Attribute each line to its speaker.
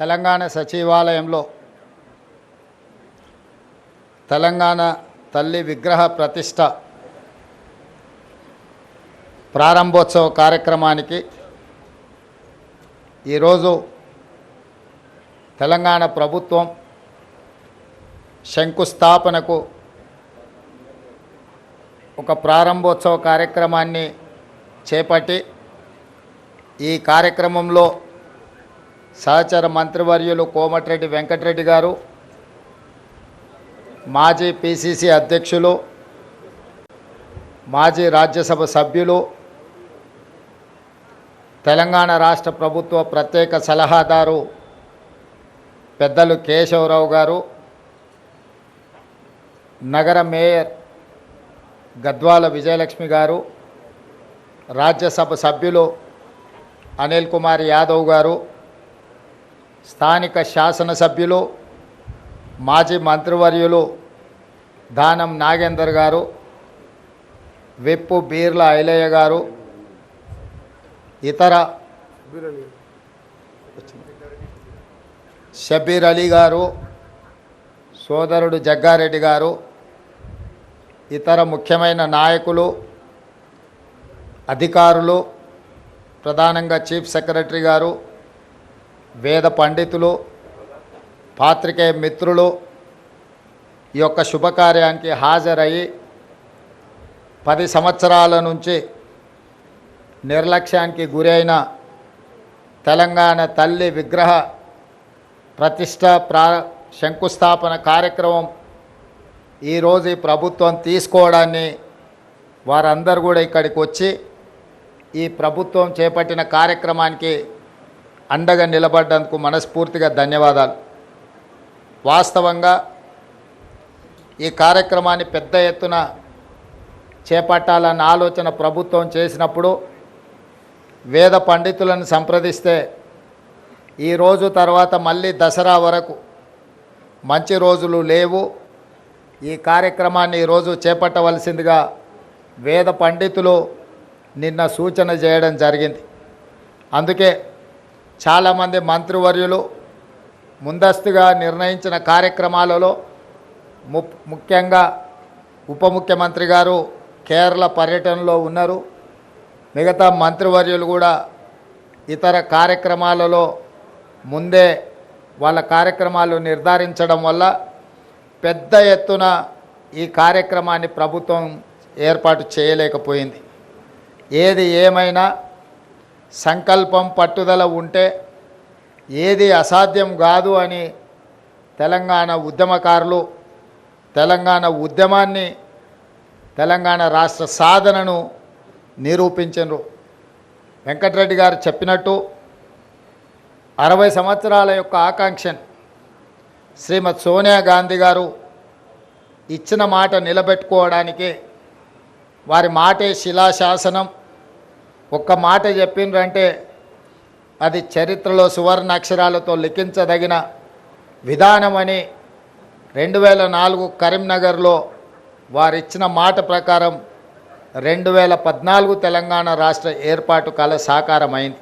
Speaker 1: తెలంగాణ సచివాలయంలో తెలంగాణ తల్లి విగ్రహ ప్రతిష్ట ప్రారంభోత్సవ కార్యక్రమానికి ఈరోజు తెలంగాణ ప్రభుత్వం శంకుస్థాపనకు ఒక ప్రారంభోత్సవ కార్యక్రమాన్ని చేపట్టి ఈ కార్యక్రమంలో సహచర మంత్రివర్యులు కోమటిరెడ్డి వెంకటరెడ్డి గారు మాజీ పిసిసి అధ్యక్షులు మాజీ రాజ్యసభ సభ్యులు తెలంగాణ రాష్ట్ర ప్రభుత్వ ప్రత్యేక సలహాదారు పెద్దలు కేశవరావు గారు నగర మేయర్ గద్వాల విజయలక్ష్మి గారు రాజ్యసభ సభ్యులు అనిల్ కుమార్ యాదవ్ గారు స్థానిక శాసనసభ్యులు మాజీ మంత్రివర్యులు దానం నాగేందర్ గారు విప్పు బీర్ల ఐలయ్య గారు ఇతర షబీర్ అలీ గారు సోదరుడు జగ్గారెడ్డి గారు ఇతర ముఖ్యమైన నాయకులు అధికారులు ప్రధానంగా చీఫ్ సెక్రటరీ గారు వేద పండితులు పాత్రికేయ మిత్రులు ఈ యొక్క శుభకార్యానికి హాజరయ్యి పది సంవత్సరాల నుంచి నిర్లక్ష్యానికి గురైన తెలంగాణ తల్లి విగ్రహ ప్రతిష్ట ప్రా శంకుస్థాపన కార్యక్రమం ఈరోజు ఈ ప్రభుత్వం తీసుకోవడాన్ని వారందరూ కూడా ఇక్కడికి వచ్చి ఈ ప్రభుత్వం చేపట్టిన కార్యక్రమానికి అండగా నిలబడ్డందుకు మనస్ఫూర్తిగా ధన్యవాదాలు. వాస్తవంగా ఈ కార్యక్రమాన్ని పెద్ద ఎత్తున చేపట్టాలన్న ఆలోచన ప్రభుత్వం చేసినప్పుడు వేద పండితులను సంప్రదిస్తే ఈ రోజు తర్వాత మళ్ళీ దసరా వరకు మంచి రోజులు లేవు. ఈ కార్యక్రమాన్ని ఈరోజు చేపట్టవలసిందిగా వేద పండితులు నిన్న సూచన చేయడం జరిగింది. అందుకే చాలామంది మంత్రివర్యులు ముందస్తుగా నిర్ణయించిన కార్యక్రమాలలో ము ముఖ్యంగా ఉప ముఖ్యమంత్రి గారు కేరళ పర్యటనలో ఉన్నారు. మిగతా మంత్రివర్యులు కూడా ఇతర కార్యక్రమాలలో ముందే వాళ్ళ కార్యక్రమాలు నిర్ధారించడం వల్ల పెద్ద ఎత్తున ఈ కార్యక్రమాన్ని ప్రభుత్వం ఏర్పాటు చేయలేకపోయింది. ఏది ఏమైనా సంకల్పం పట్టుదల ఉంటే ఏది అసాధ్యం కాదు అని తెలంగాణ ఉద్యమకారులు తెలంగాణ ఉద్యమాన్ని తెలంగాణ రాష్ట్ర సాధనను నిరూపించరు వెంకటరెడ్డి గారు చెప్పినట్టు అరవై సంవత్సరాల యొక్క ఆకాంక్షను శ్రీమతి సోనియా గాంధీ గారు ఇచ్చిన మాట నిలబెట్టుకోవడానికి వారి మాటే శిలాశాసనం ఒక్క మాట చెప్పిండ్రంటే అది చరిత్రలో సువర్ణ అక్షరాలతో లిఖించదగిన విధానమని రెండు వేల నాలుగు కరీంనగర్లో వారిచ్చిన మాట ప్రకారం రెండు వేల పద్నాలుగు తెలంగాణ రాష్ట్ర ఏర్పాటు కల సాకారమైంది.